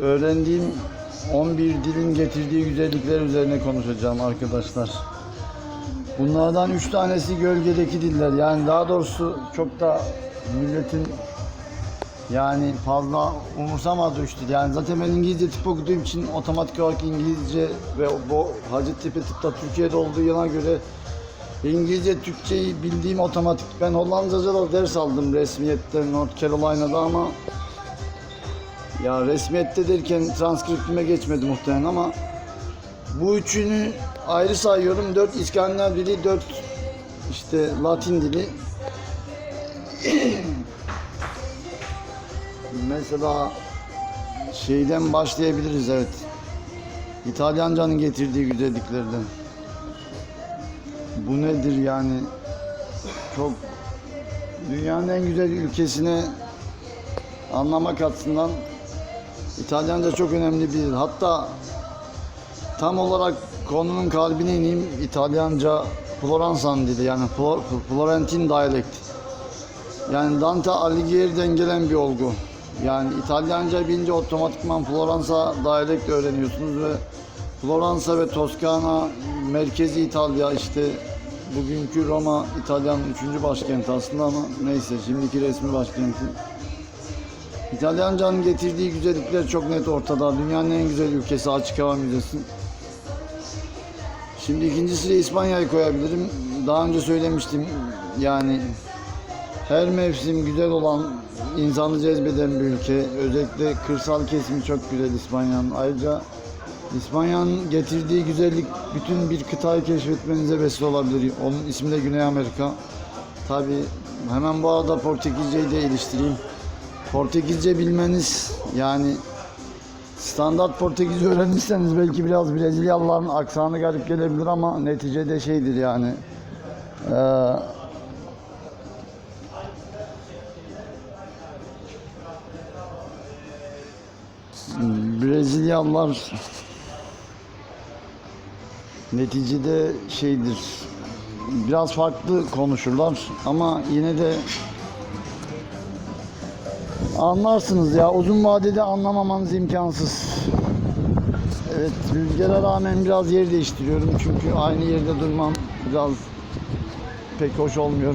öğrendiğim 11 dilin getirdiği güzellikler üzerine konuşacağım arkadaşlar. Bunlardan 3 tanesi gölgedeki diller. Yani daha doğrusu çok da milletin yani fazla umursamadığı üç dil. Yani zaten ben İngilizce tıp okuduğum için otomatik olarak İngilizce ve bu Hacettepe tıpta Türkiye'de olduğu yıla göre İngilizce, Türkçeyi bildiğim otomatik. Ben Hollandaca da ders aldım resmiyette North Carolina'da ama ya resmiyette derken transkriptime geçmedi muhtemelen ama bu üçünü ayrı sayıyorum. Dört İskandinav dili, dört işte Latin dili. Mesela şeyden başlayabiliriz evet. İtalyancanın getirdiği güzelliklerden. Bu nedir yani? Çok dünyanın en güzel ülkesine anlamak açısından İtalyanca çok önemli bir dil. Hatta tam olarak konunun kalbine ineyim İtalyanca Floransan dili yani Flor- Florentin dialect. Yani Dante Alighieri'den gelen bir olgu. Yani İtalyanca bilince otomatikman Floransa dialect öğreniyorsunuz ve Floransa ve Toskana merkezi İtalya işte bugünkü Roma İtalya'nın üçüncü başkenti aslında ama neyse şimdiki resmi başkenti. İtalyancanın getirdiği güzellikler çok net ortada. Dünyanın en güzel ülkesi açık hava müzesi. Şimdi ikincisi de İspanya'yı koyabilirim. Daha önce söylemiştim yani her mevsim güzel olan, insanı cezbeden bir ülke. Özellikle kırsal kesimi çok güzel İspanya'nın. Ayrıca İspanya'nın getirdiği güzellik bütün bir kıtayı keşfetmenize vesile olabilir. Onun ismi de Güney Amerika. Tabi hemen bu arada Portekizceyi de iliştireyim. Portekizce bilmeniz yani standart Portekizce öğrenmişseniz belki biraz Brezilyalıların aksanı garip gelebilir ama neticede şeydir yani. Eee Brezilyalılar neticede şeydir biraz farklı konuşurlar ama yine de anlarsınız ya uzun vadede anlamamanız imkansız. Evet rüzgara rağmen biraz yer değiştiriyorum çünkü aynı yerde durmam biraz pek hoş olmuyor.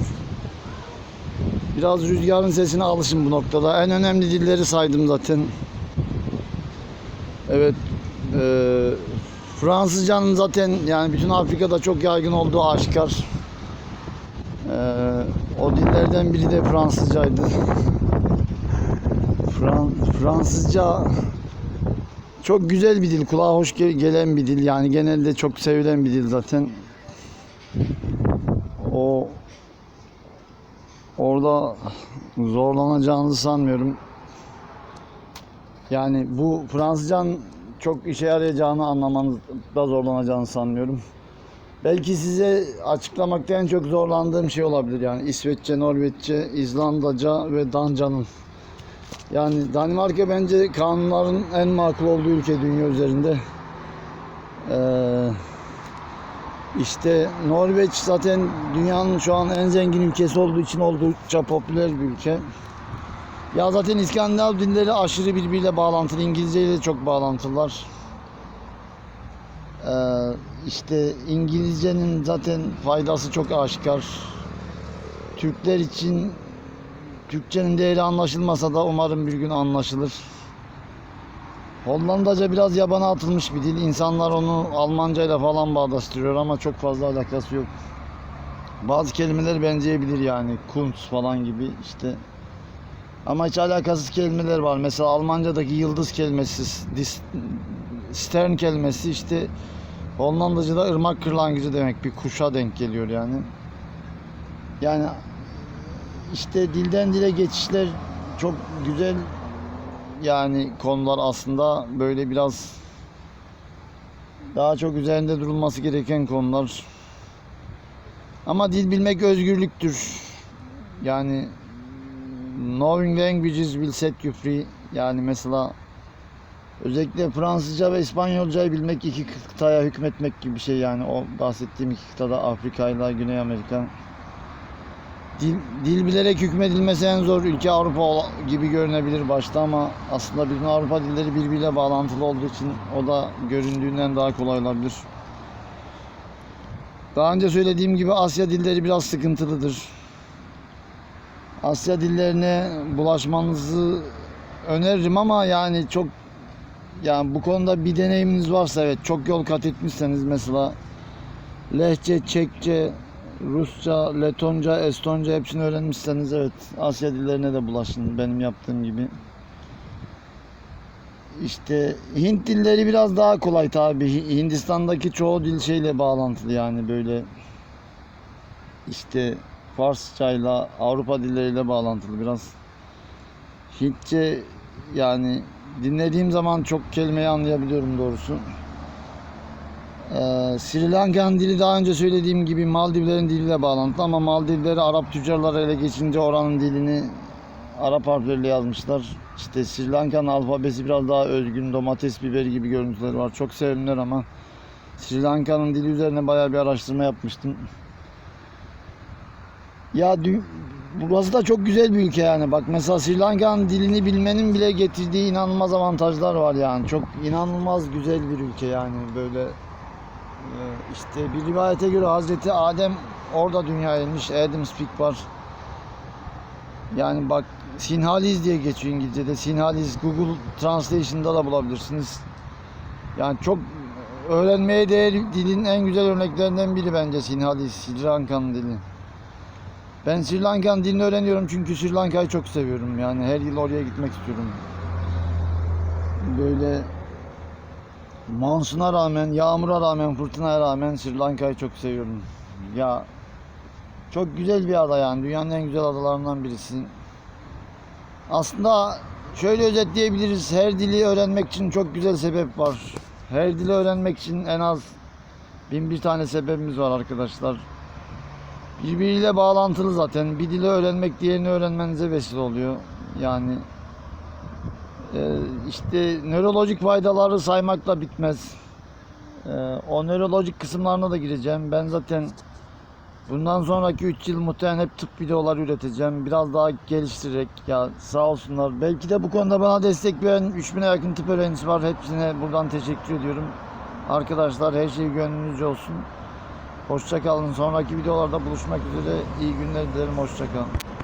Biraz rüzgarın sesine alışın bu noktada. En önemli dilleri saydım zaten. Evet. eee Fransızcanın zaten yani bütün Afrika'da çok yaygın olduğu aşikar. Eee, o dillerden biri de Fransızcaydı. Fran Fransızca çok güzel bir dil. Kulağa hoş ge- gelen bir dil. Yani genelde çok sevilen bir dil zaten. O orada zorlanacağınızı sanmıyorum. Yani bu Fransızcan çok işe yarayacağını anlamanızda zorlanacağını sanmıyorum. Belki size açıklamakta en çok zorlandığım şey olabilir yani İsveççe, Norveççe, İzlandaca ve Danca'nın. Yani Danimarka bence kanunların en makul olduğu ülke dünya üzerinde. Ee, işte Norveç zaten dünyanın şu an en zengin ülkesi olduğu için oldukça popüler bir ülke. Ya zaten İskandinav dilleri aşırı birbiriyle bağlantılı. İngilizce ile çok bağlantılılar. Ee, işte İngilizcenin zaten faydası çok aşikar. Türkler için Türkçenin değeri anlaşılmasa da umarım bir gün anlaşılır. Hollandaca biraz yabana atılmış bir dil. İnsanlar onu Almanca ile falan bağdaştırıyor ama çok fazla alakası yok. Bazı kelimeler benzeyebilir yani. Kunst falan gibi işte. Ama hiç alakasız kelimeler var. Mesela Almanca'daki yıldız kelimesi, stern kelimesi işte Hollandaca'da ırmak kırlangıcı demek bir kuşa denk geliyor yani. Yani işte dilden dile geçişler çok güzel yani konular aslında böyle biraz daha çok üzerinde durulması gereken konular. Ama dil bilmek özgürlüktür. Yani knowing languages will set you free. Yani mesela özellikle Fransızca ve İspanyolcayı bilmek iki kıtaya hükmetmek gibi bir şey yani. O bahsettiğim iki kıtada Afrika ile Güney Amerika. Dil, dil bilerek hükmedilmesi en zor ülke Avrupa gibi görünebilir başta ama aslında bütün Avrupa dilleri birbiriyle bağlantılı olduğu için o da göründüğünden daha kolay olabilir. Daha önce söylediğim gibi Asya dilleri biraz sıkıntılıdır. Asya dillerine bulaşmanızı öneririm ama yani çok yani bu konuda bir deneyiminiz varsa evet çok yol kat etmişseniz mesela Lehçe, Çekçe, Rusça, Letonca, Estonca hepsini öğrenmişseniz evet Asya dillerine de bulaşın benim yaptığım gibi. İşte Hint dilleri biraz daha kolay tabi. Hindistan'daki çoğu dil şeyle bağlantılı yani böyle işte Farsçayla Avrupa dilleriyle bağlantılı biraz. Hintçe yani dinlediğim zaman çok kelimeyi anlayabiliyorum doğrusu. Ee, Sri Lanka'nın dili daha önce söylediğim gibi Maldivlerin diliyle bağlantılı ama Maldivleri Arap tüccarlar ele geçince oranın dilini Arap harfleriyle yazmışlar. İşte Sri Lanka'nın alfabesi biraz daha özgün, domates biberi gibi görüntüleri var. Çok sevimliler ama Sri Lanka'nın dili üzerine bayağı bir araştırma yapmıştım. Ya burası da çok güzel bir ülke yani. Bak mesela Sri Lanka'nın dilini bilmenin bile getirdiği inanılmaz avantajlar var yani. Çok inanılmaz güzel bir ülke yani böyle işte bir rivayete göre Hazreti Adem orada dünyaya inmiş. Adam Speak var. Yani bak Sinhaliz diye geçiyor İngilizce'de. Sinhaliz Google Translation'da da bulabilirsiniz. Yani çok öğrenmeye değer dilin en güzel örneklerinden biri bence Sinhaliz, Sri Lanka'nın dili. Ben Sri Lanka'nın dilini öğreniyorum çünkü Sri Lanka'yı çok seviyorum. Yani her yıl oraya gitmek istiyorum. Böyle Mansuna rağmen, yağmura rağmen, fırtınaya rağmen Sri Lanka'yı çok seviyorum. Ya çok güzel bir ada yani. Dünyanın en güzel adalarından birisi. Aslında şöyle özetleyebiliriz. Her dili öğrenmek için çok güzel sebep var. Her dili öğrenmek için en az bin bir tane sebebimiz var arkadaşlar. Birbiriyle bağlantılı zaten. Bir dili öğrenmek diğerini öğrenmenize vesile oluyor. Yani işte nörolojik faydaları saymakla bitmez. Ee, o nörolojik kısımlarına da gireceğim. Ben zaten bundan sonraki 3 yıl muhtemelen hep tıp videoları üreteceğim. Biraz daha geliştirerek ya sağ olsunlar. Belki de bu konuda bana destek veren 3000'e yakın tıp öğrencisi var. Hepsine buradan teşekkür ediyorum. Arkadaşlar her şey gönlünüzce olsun. Hoşça kalın. Sonraki videolarda buluşmak üzere. İyi günler dilerim. Hoşça kalın.